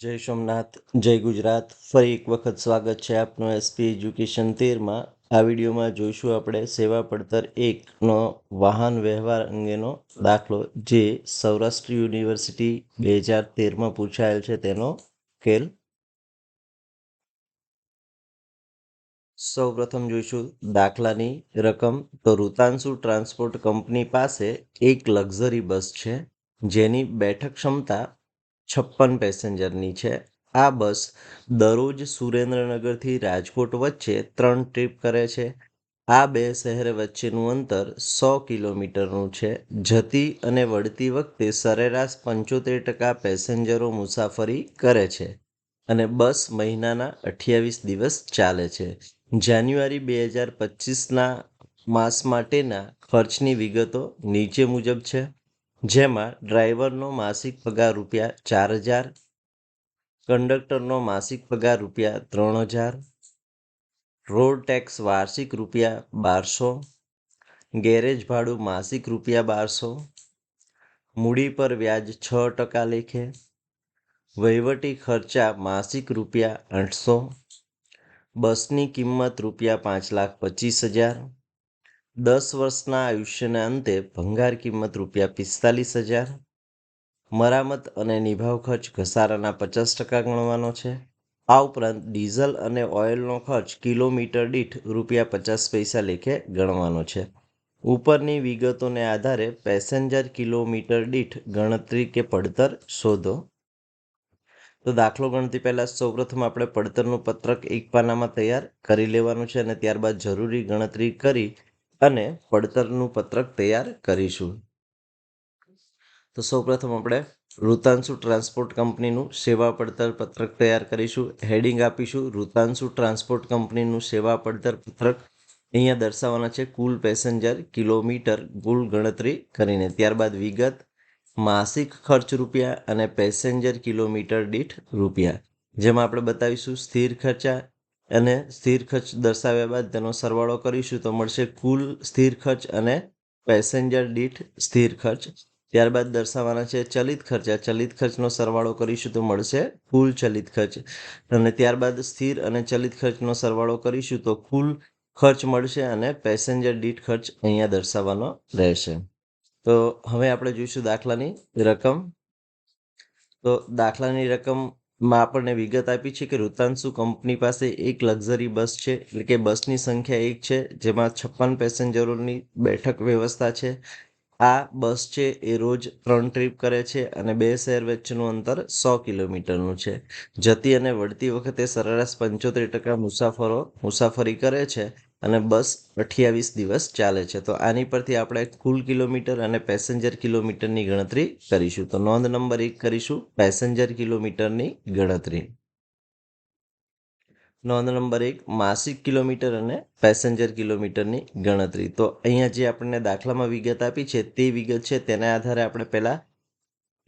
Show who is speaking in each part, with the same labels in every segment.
Speaker 1: જય સોમનાથ, જય ગુજરાત. ફરી એક વખત સ્વાગત છે આપનું એસપી એજ્યુકેશન તેરમાં. આ વિડીયોમાં જોઈશું આપણે સેવા પડતર એકનો વાહન વ્યવહાર અંગેનો દાખલો, જે સૌરાષ્ટ્ર યુનિવર્સિટી બે હજાર તેરમાં પૂછાયેલ છે તેનો ખેલ. સૌપ્રથમ જોઈશું દાખલાની રકમ. તો ઋતાંશુ ટ્રાન્સપોર્ટ કંપની પાસે એક લક્ઝરી બસ છે, જેની બેઠક ક્ષમતા છપ્પન પેસેન્જરની છે. આ બસ દરરોજ સુરેન્દ્રનગરથી રાજકોટ વચ્ચે ત્રણ ટ્રીપ કરે છે. આ બે શહેર વચ્ચેનું અંતર સો કિલોમીટરનું છે. જતી અને વળતી વખતે સરેરાશ પંચોતેર ટકા પેસેન્જરો મુસાફરી કરે છે અને બસ મહિનાના અઠ્યાવીસ દિવસ ચાલે છે. જાન્યુઆરી બે હજાર પચીસના માસ માટેના ખર્ચની વિગતો નીચે મુજબ છે. જેમાં ડ્રાઈવરનો માસિક પગાર રૂપિયા ચાર હજાર, કંડક્ટરનો માસિક પગાર રૂપિયા ત્રણ હજાર, રોડ ટેક્સ વાર્ષિક રૂપિયા બારસો, ગેરેજ ભાડું માસિક રૂપિયા બારસો, મૂડી પર વ્યાજ છ ટકા લેખે, વહીવટી ખર્ચા માસિક રૂપિયા આઠસો, બસની કિંમત રૂપિયા પાંચ લાખ પચીસ હજાર દસ વર્ષના આયુષ્યના અંતે ભંગાર કિંમત રૂપિયા પિસ્તાલીસ હજાર, મરામત અને નિભાવ ખર્ચ ઘસારાના પચાસ ટકા ગણવાનો છે. આ ઉપરાંત ડીઝલ અને ઓઇલનો ખર્ચ કિલોમીટર દીઠ રૂપિયા પચાસ પૈસા લેખે ગણવાનો છે. ઉપરની વિગતોને આધારે પેસેન્જર કિલોમીટર દીઠ ગણતરી કે પડતર શોધો. તો દાખલો ગણતી પહેલાં સૌપ્રથમ આપણે પડતરનું પત્રક એક પાનામાં તૈયાર કરી લેવાનું છે અને ત્યારબાદ જરૂરી ગણતરી કરી અને પડતરનું પત્રક તૈયાર કરીશું. તો સૌપ્રથમ આપણે ઋતાંશુ ટ્રાન્સપોર્ટ કંપનીનું સેવા પડતર પત્રક તૈયાર કરીશું. હેડિંગ આપીશું. ઋતાંશુ ટ્રાન્સપોર્ટ કંપનીનું સેવા પડતર પત્રક અહીંયા દર્શાવવાના છે. કુલ પેસેન્જર, કિલોમીટર, કુલ ગણતરી કરીને. ત્યારબાદ વિગત, માસિક ખર્ચ રૂપિયા અને પેસેન્જર, કિલોમીટર દીઠ રૂપિયા. જેમાં આપણે બતાવીશું સ્થિર ખર્ચા અને સ્થિર ખર્ચ દર્શાવ્યા બાદ તેનો સરવાળો કરીશું તો મળશે કુલ સ્થિર ખર્ચ અને પેસેન્જર દીઠ સ્થિર ખર્ચ. ત્યારબાદ દર્શાવવાના છે ચલિત ખર્ચ. આ ચલિત ખર્ચનો સરવાળો કરીશું તો મળશે કુલ ચલિત ખર્ચ. અને ત્યારબાદ સ્થિર અને ચલિત ખર્ચનો સરવાળો કરીશું તો કુલ ખર્ચ મળશે અને પેસેન્જર દીઠ ખર્ચ અહીંયા દર્શાવવાનો રહેશે. તો હવે આપણે જોઈશું દાખલાની રકમ. તો દાખલાની રકમમાં આપણને વિગત આપી છે કે રૂતાંશુ કંપની પાસે એક લક્ઝરી બસ છે, એટલે કે બસની સંખ્યા એક છે, જેમાં છપ્પન પેસેન્જરોની બેઠક વ્યવસ્થા છે. આ બસ છે, એ રોજ ત્રણ ટ્રીપ કરે છે અને બે શહેર વચ્ચેનું અંતર સો કિલોમીટરનું છે. જતી અને વળતી વખતે સરેરાશ પંચોતેર ટકા મુસાફરો મુસાફરી કરે છે. અને બસ અઠ્યાવીસ દિવસ ચાલે છે. તો આની પરથી આપણે કુલ કિલોમીટર અને પેસેન્જર કિલોમીટરની ગણતરી કરીશું. તો નોંધ નંબર એક કરીશું, પેસેન્જર કિલોમીટરની ગણતરી. નોંધ નંબર એક, માસિક કિલોમીટર અને પેસેન્જર કિલોમીટરની ગણતરી. તો અહીંયા જે આપણને દાખલામાં વિગત આપી છે તે વિગત છે. તેના આધારે આપણે પહેલાં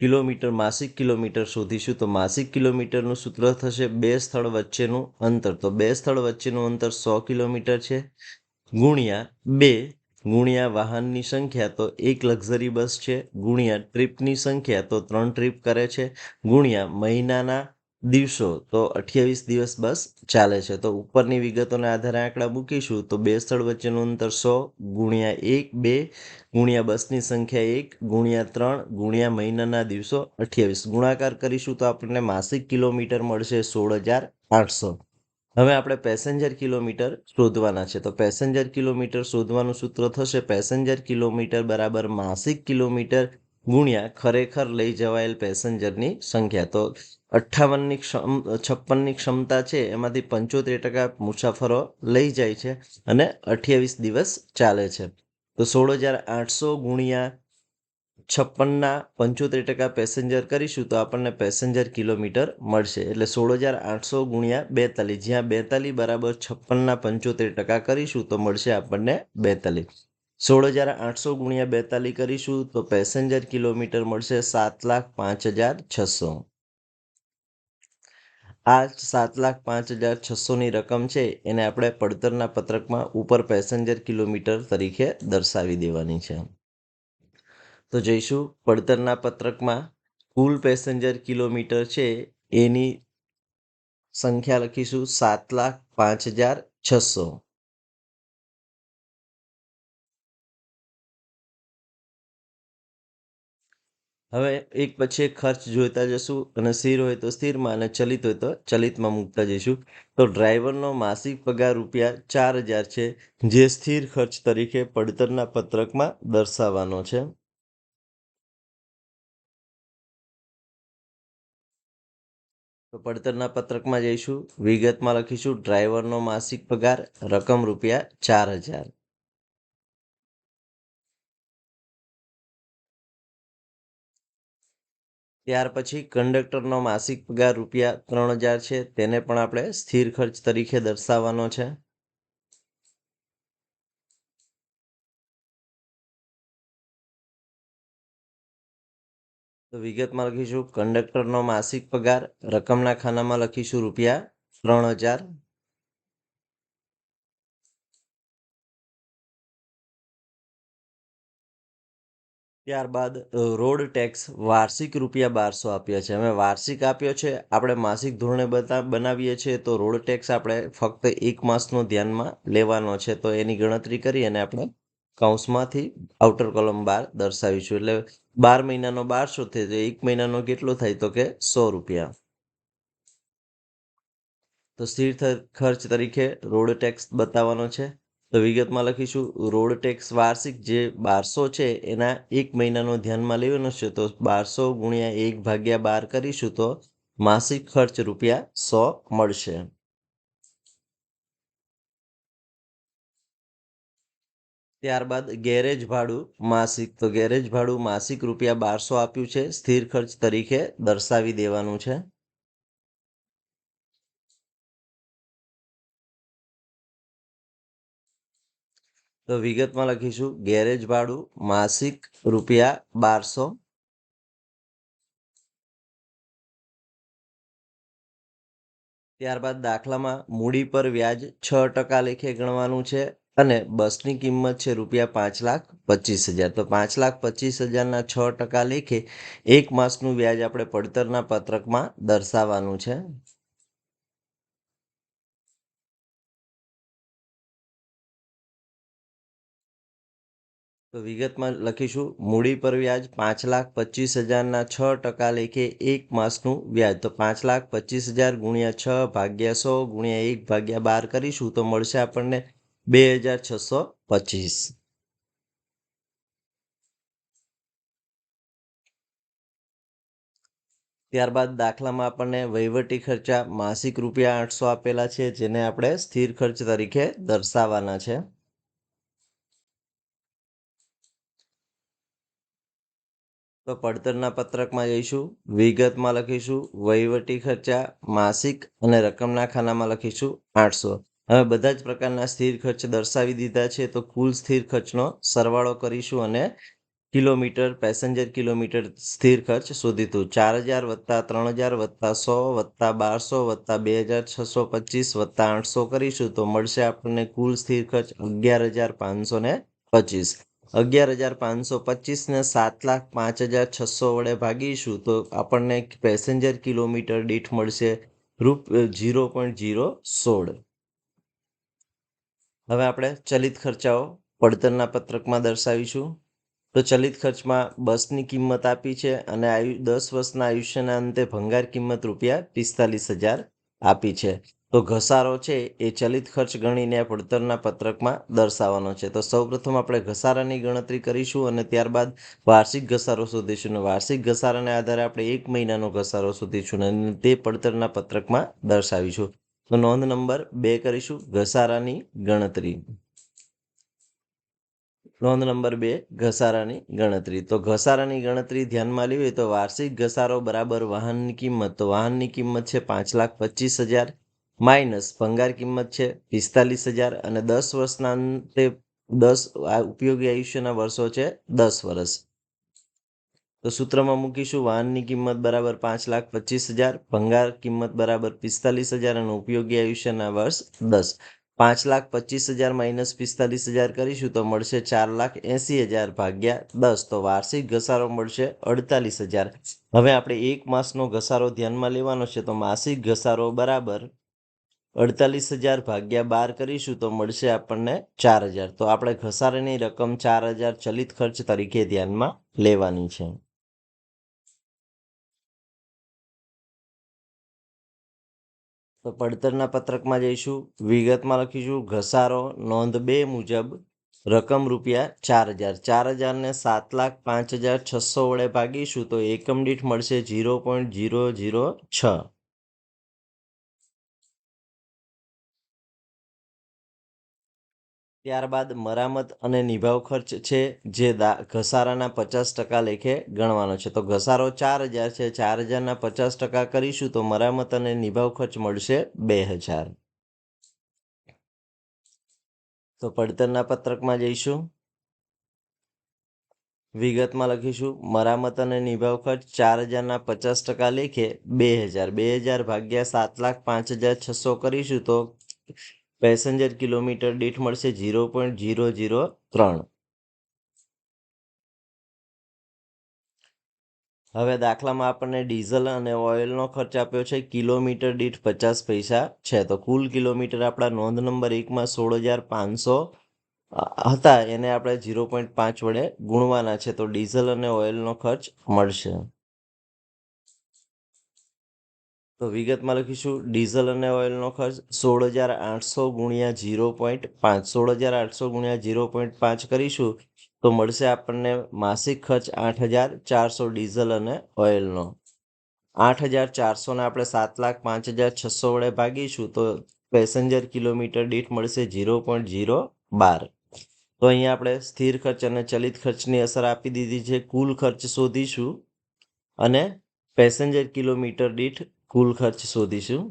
Speaker 1: કિલોમીટર, માસિક કિલોમીટર શોધીશું તો માસિક કિલોમીટરનું સૂત્ર થશે બે સ્થળ વચ્ચેનું અંતર. તો બે સ્થળ વચ્ચેનું અંતર સો કિલોમીટર છે. ગુણ્યા બે, ગુણ્યા વાહનની સંખ્યા તો એક લક્ઝરી બસ છે. ગુણ્યા ટ્રીપની સંખ્યા તો ત્રણ ટ્રીપ કરે છે. ગુણ્યા મહિનાના દિવસો, તો અઠ્યાવીસ દિવસ બસ ચાલે છે. તો ઉપરની વિગતોના આધારે આંકડા મૂકીશું, તો બે સ્થળ વચ્ચેનું અંતર સો ગુણ્યા એક, બે ગુણ્યા બસની સંખ્યા એક ગુણ્યા ત્રણ ગુણ્યા મહિનાના દિવસો અઠ્યાવીસ. ગુણાકાર કરીશું તો આપણને માસિક કિલોમીટર મળશે સોળ હજાર આઠસો. હવે આપણે પેસેન્જર કિલોમીટર શોધવાના છે. તો પેસેન્જર કિલોમીટર શોધવાનું સૂત્ર થશે પેસેન્જર કિલોમીટર બરાબર માસિક કિલોમીટર ગુણ્યા ખરેખર લઈ જવાયેલ પેસેન્જરની સંખ્યા. તો અઠ્ઠાવનની ક્ષમ, છપ્પનની ક્ષમતા છે, એમાંથી પંચોતેર ટકા મુસાફરો લઈ જાય છે અને અઠ્યાવીસ દિવસ ચાલે છે. તો સોળ હજાર આઠસો ગુણ્યા છપ્પનના પંચોતેર ટકા પેસેન્જર કરીશું તો આપણને પેસેન્જર કિલોમીટર મળશે. એટલે સોળ હજાર આઠસો ગુણ્યા બેતાલીસ, જ્યાં બેતાલીસ બરાબર છપ્પનના પંચોતેર ટકા કરીશું તો મળશે આપણને બેતાલીસ. સોળ હજાર આઠસો ગુણ્યા બેતાલીસ કરીશું તો પેસેન્જર કિલોમીટર મળશે સાત લાખ પાંચ હજાર છસો. આ સાત લાખ પાંચ હજાર છસોની રકમ છે, એને આપણે પડતરના પત્રકમાં ઉપર પેસેન્જર કિલોમીટર તરીકે દર્શાવી દેવાની છે. તો જઈશું, પડતરના પત્રકમાં કુલ પેસેન્જર કિલોમીટર છે, એની સંખ્યા લખીશું સાત લાખ પાંચ હજાર છસો. હવે એક પછી એક ખર્ચ જોઈતા જશું અને સ્થિર હોય તો સ્થિરમાં અને ચલિત હોય તો ચલિતમાં મૂકતા જઈશું. તો ડ્રાઈવરનો માસિક પગાર રૂપિયા ચાર હજાર છે, જે સ્થિર ખર્ચ તરીકે પડતરના પત્રકમાં દર્શાવવાનો છે. તો પડતરના પત્રકમાં જઈશું. વિગતમાં લખીશું, ડ્રાઈવરનો માસિક પગાર રકમ રૂપિયા ચાર હજાર. ત્યાર પછી કંડક્ટરનો માસિક પગાર રૂપિયા ત્રણ હજાર છે. તેને પણ આપણે સ્થિર ખર્ચ તરીકે દર્શાવવાનો છે. તો વિગતમાં લખીશું. કંડક્ટરનો માસિક પગાર રકમના ખાનામાં લખીશું રૂપિયા ત્રણ હજાર. ત્યારબાદ રોડ ટેક્સ વાર્ષિક રૂપિયા બારસો આપ્યા છે. અમે વાર્ષિક આપ્યો છે, આપણે માસિક ધોરણે બતા, બનાવીએ છીએ, તો રોડ ટેક્સ આપણે ફક્ત એક માસનો ધ્યાનમાં લેવાનો છે. તો એની ગણતરી કરી અને આપણે કૌંસમાંથી આઉટર કોલમ બાર દર્શાવીશું. એટલે બાર મહિનાનો બારસો થાય, તો એક મહિનાનો કેટલો થાય? તો કે સો રૂપિયા. તો સ્થિર ખર્ચ તરીકે રોડ ટેક્સ બતાવવાનો છે. તો વિગતમાં લખીશું. રોડ ટેક્સ વાર્ષિક જે બારસો છે, એના એક મહિનાનો ધ્યાનમાં લેવાનો છે તો બારસો ગુણ્યા એક ભાગ્યા બાર કરીશું તો માસિક ખર્ચ રૂપિયા સો મળશે. ત્યારબાદ ગેરેજ ભાડું માસિક. તો ગેરેજ ભાડું માસિક રૂપિયા બારસો આપ્યું છે. સ્થિર ખર્ચ તરીકે દર્શાવી દેવાનું છે. તો વિગતમાં લખીશું. ગેરેજ ભાડું માસિક રૂપિયા બારસો. ત્યારબાદ દાખલામાં મૂડી પર વ્યાજ છ ટકા લેખે ગણવાનું છે અને બસની કિંમત છે રૂપિયા પાંચ લાખ પચીસ હજાર. તો પાંચ લાખ પચીસ હજારના છ ટકા લેખે એક માસનું વ્યાજ આપણે પડતરના પત્રકમાં દર્શાવવાનું છે. તો વિગતમાં લખીશું. મૂડી પર વ્યાજ પાંચ લાખ પચીસ હજારના છ ટકા લેખે એક માસનું વ્યાજ. તો પાંચ લાખ પચીસ હજાર ગુણ્યા છ ભાગ્યા સો ગુણ્યા એક ભાગ્યા બાર કરીશું તો મળશે આપણને બે હજાર છસો પચીસ. ત્યારબાદ દાખલામાં આપણને વહીવટી ખર્ચા માસિક રૂપિયા આઠસો આપેલા છે, જેને આપણે સ્થિર ખર્ચ તરીકે દર્શાવવાના છે. તો પડતરના પત્રકમાં જઈશું, વિગતમાં લખીશું, વહીવટી ખર્ચા, માસિક અને રકમના ખાનામાં લખીશું આઠસો. હવે બધા જ પ્રકારના સ્થિર ખર્ચ દર્શાવી દીધા છે, તો કુલ સ્થિર ખર્ચનો સરવાળો કરીશું અને કિલોમીટર, પેસેન્જર કિલોમીટર સ્થિર ખર્ચ શોધીશું. ચાર હજાર વત્તા ત્રણ હજાર વત્તા સો વત્તા બારસો વત્તા બે હજાર છસો પચીસ વત્તા આઠસો કરીશું, તો મળશે આપણને કુલ સ્થિર ખર્ચ અગિયાર હજાર પાંચસો ને પચીસ. અગિયાર હજાર પાંચસો પચીસને સાત લાખ પાંચ હજાર છસો વડે ભાગીશું. તો આપણને પેસેન્જર કિલોમીટર દીઠ મળશે રૂપ જીરો પોઈન્ટ જીરો સોળ. હવે આપણે ચલિત ખર્ચાઓ પડતરના પત્રકમાં દર્શાવીશું. તો ચલિત ખર્ચમાં બસની કિંમત આપી છે અને આયુ, દસ વર્ષના આયુષ્યના અંતે ભંગાર કિંમત રૂપિયા પિસ્તાલીસ હજાર આપી છે. તો ઘસારો છે એ ચલિત ખર્ચ ગણીને પડતરના પત્રકમાં દર્શાવવાનો છે. તો સૌપ્રથમ આપણે ઘસારાની ગણતરી કરીશું અને ત્યારબાદ વાર્ષિક ઘસારો શોધીશું અને વાર્ષિક ઘસારાને આધારે આપણે એક મહિનાનો ઘસારો શોધીશું અને તે પડતરના પત્રકમાં દર્શાવીશું. તો નોંધ નંબર બે કરીશું, ઘસારાની ગણતરી. નોંધ નંબર બે, ઘસારાની ગણતરી. તો ઘસારાની ગણતરી ધ્યાનમાં લેવી તો વાર્ષિક ઘસારો બરાબર વાહનની કિંમત, તો વાહનની કિંમત છે પાંચ લાખ પચીસ હજાર માઇનસ ભંગાર કિંમત છે પિસ્તાલીસ હજાર અને દસ વર્ષના અંતે દસ ઉપયોગી આયુષ્યના વર્ષો છે દસ વર્ષ. તો સૂત્રમાં મૂકીશું, વાહનની કિંમત બરાબર પાંચ લાખ પચીસ હજાર, ભંગાર કિંમત બરાબર પિસ્તાલીસ હજાર અને ઉપયોગી આયુષ્યના વર્ષ દસ. પાંચ લાખ પચીસ હજાર માઇનસ પિસ્તાલીસ હજાર કરીશું તો મળશે ચાર લાખ એંસી હજાર ભાગ્યા દસ. તો વાર્ષિક ઘસારો મળશે અડતાલીસ હજાર. હવે આપણે એક માસનો ઘસારો ધ્યાનમાં લેવાનો છે તો માસિક ઘસારો બરાબર અડતાલીસ હજાર ભાગ્યા બાર કરીશું તો મળશે આપણને ચાર હજાર. તો આપણે ઘસારાની રકમ ચાર હજાર ચલિત ખર્ચ તરીકે ધ્યાનમાં લેવાની છે. તો પડતરના પત્રકમાં જઈશું, વિગતમાં લખીશું, ઘસારો નોંધ બે મુજબ રકમ રૂપિયા ચાર હજાર. ચાર હજારને સાત લાખ પાંચ હજાર છસો વડે ભાગીશું તો એકમ દીઠ મળશે ઝીરો પોઈન્ટ ઝીરો ઝીરો છ. ત્યારબાદ મરામત અને નિભાવ ખર્ચ છે, જે દા, ઘસારાના પચાસ ટકા લેખે ગણવાનો છે. તો ઘસારો ચાર હજાર છે, ચાર હજારના પચાસ ટકા કરીશું તો મરામત અને નિભાવ ખર્ચ મળશે બે હજાર. તો પડતરના પત્રકમાં જઈશું. વિગતમાં લખીશું. મરામત અને નિભાવ ખર્ચ ચાર હજારના પચાસ ટકા લેખે બે હજાર. બે હજાર ભાગ્યા સાત લાખ પાંચ હજાર છસો કરીશું તો પેસેન્જર કિલોમીટર દીઠ મળશે ઝીરો પોઈન્ટ ઝીરો ઝીરો ત્રણ. હવે દાખલામાં આપણને ડીઝલ અને ઓઇલનો ખર્ચ આપ્યો છે, કિલોમીટર દીઠ પચાસ પૈસા છે. તો કુલ કિલોમીટર આપણા નોંધ નંબર એકમાં સોળ હજાર પાંચસો હતા. એને આપણે ઝીરો પોઈન્ટ પાંચ વડે ગુણવાના છે. તો ડીઝલ અને ઓઇલનો ખર્ચ મળશે. તો વિગતમાં લખીશું. ડીઝલ અને ઓઇલનો ખર્ચ સોળ હજાર આઠસો ગુણ્યા ઝીરો પોઈન્ટ પાંચ, સોળ હજાર આઠસો ગુણ્યા ઝીરો પોઈન્ટ પાંચ કરીશું તો મળશે આપણને માસિક ખર્ચ આઠ હજાર ચારસો ડીઝલ અને ઓઇલનો. આઠ હજાર ચારસોને આપણે સાત લાખ પાંચ હજાર છસો વડે ભાગીશું તો પેસેન્જર કિલોમીટર દીઠ મળશે ઝીરો પોઈન્ટ ઝીરો બાર. તો અહીંયા આપણે સ્થિર ખર્ચ અને ચલિત ખર્ચની અસર આપી દીધી છે. કુલ ખર્ચ શોધીશું અને પેસેન્જર કિલોમીટર દીઠ કુલ ખર્ચ શોધીશું.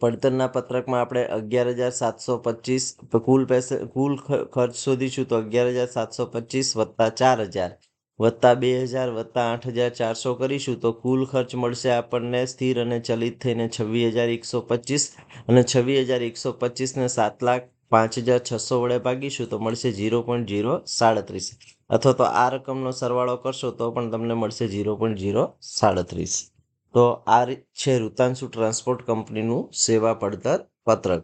Speaker 1: પડતરના પત્રકમાં આપણે અગિયાર હજાર સાતસો પચીસ કુલ પૈસે, કુલ ખર્ચ શોધીશું તો અગિયાર હજાર સાતસો પચીસ વત્તા ચાર હજાર, વત્તા બે હજાર, વત્તા આઠ હજાર ચારસો કરીશું તો કુલ ખર્ચ મળશે આપણને સ્થિર અને ચલિત થઈને છવ્વીસ હજાર એકસો પચીસ અને છવ્વીસ હજાર એકસો પચીસને સાત લાખ પાંચ હજાર છસો વડે ભાગીશું તો મળશે ઝીરો પોઈન્ટ ઝીરો સાડત્રીસ. અથવા તો આ રકમનો સરવાળો કરશો તો પણ તમને મળશે ઝીરો પોઈન્ટ ઝીરો સાડત્રીસ. તો આ છે ઋતાંશુ ટ્રાન્સપોર્ટ કંપનીનું સેવા પડતર પત્રક.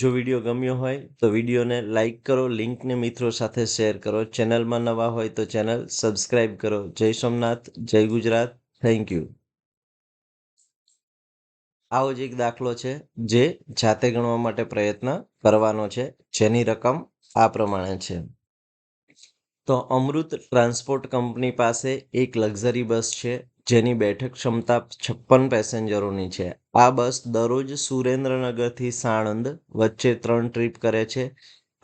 Speaker 1: જો વીડિયો ગમ્યો હોય તો વિડીયોને લાઈક કરો, લિંકને મિત્રો સાથે શેર કરો. ચેનલમાં નવા હોય તો ચેનલ સબસ્ક્રાઈબ કરો. જય સોમનાથ, જય ગુજરાત. Thank you. આવો જ એક દાખલો છે, જે જાતે ગણવા માટે પ્રયત્ન કરવાનો છે. જેની રકમ આ પ્રમાણે છે. તો અમૃત ટ્રાન્સપોર્ટ કંપની પાસે એક લક્ઝરી બસ છે, જેની બેઠક ક્ષમતા છપ્પન પેસેન્જરોની છે. આ બસ દરરોજ સુરેન્દ્રનગરથી સાણંદ વચ્ચે ત્રણ ટ્રીપ કરે છે.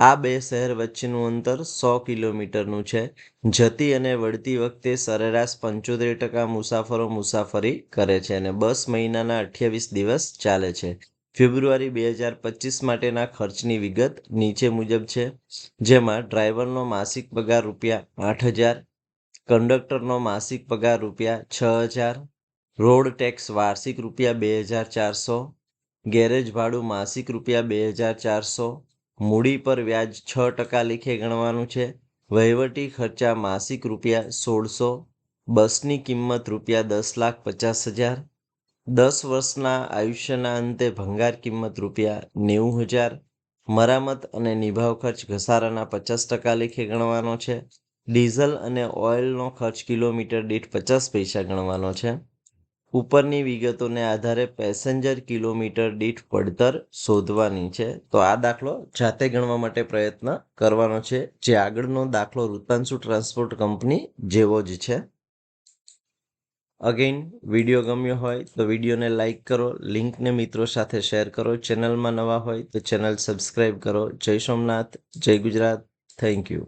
Speaker 1: આ બે શહેર વચ્ચેનું અંતર સો કિલોમીટરનું છે. જતી અને વળતી વખતે સરેરાશ પંચોતેર ટકા મુસાફરો મુસાફરી કરે છે અને બસ મહિનાના અઠ્યાવીસ દિવસ ચાલે છે. ફેબ્રુઆરી બે હજાર પચીસ માટેના ખર્ચની વિગત નીચે મુજબ છે. જેમાં ડ્રાઈવરનો માસિક પગાર રૂપિયા આઠ હજાર, કંડક્ટરનો માસિક પગાર રૂપિયા છ હજાર, રોડ ટેક્સ વાર્ષિક રૂપિયા બે હજાર ચારસો, ગેરેજ ભાડું માસિક રૂપિયા બે હજાર ચારસો મૂડી પર વ્યાજ છ ટકા લેખે ગણવાનું છે. વહીવટી ખર્ચા માસિક રૂપિયા સોળસો, બસની કિંમત રૂપિયા દસ લાખ પચાસ હજાર, દસ વર્ષના આયુષ્યના અંતે ભંગાર કિંમત રૂપિયા નેવું હજાર, મરામત અને નિભાવ ખર્ચ ઘસારાના પચાસ ટકા લેખે ગણવાનો છે. ડીઝલ અને ઓઇલનો ખર્ચ કિલોમીટર દીઠ પચાસ પૈસા ગણવાનો છે. ઉપરની વિગતોને આધારે પેસેન્જર કિલોમીટર દીઠ પડતર શોધવાની છે. તો આ દાખલો જાતે ગણવા માટે પ્રયત્ન કરવાનો છે. જે આગળનો દાખલો રૂતાંશુ ટ્રાન્સપોર્ટ કંપની જેવો જ છે. અગેઇન વીડિયો ગમ્યો હોય તો વિડીયોને લાઇક કરો, લિંકને મિત્રો સાથે શેર કરો. ચેનલમાં નવા હોય તો ચેનલ સબસ્ક્રાઈબ કરો. જય સોમનાથ, જય ગુજરાત. Thank you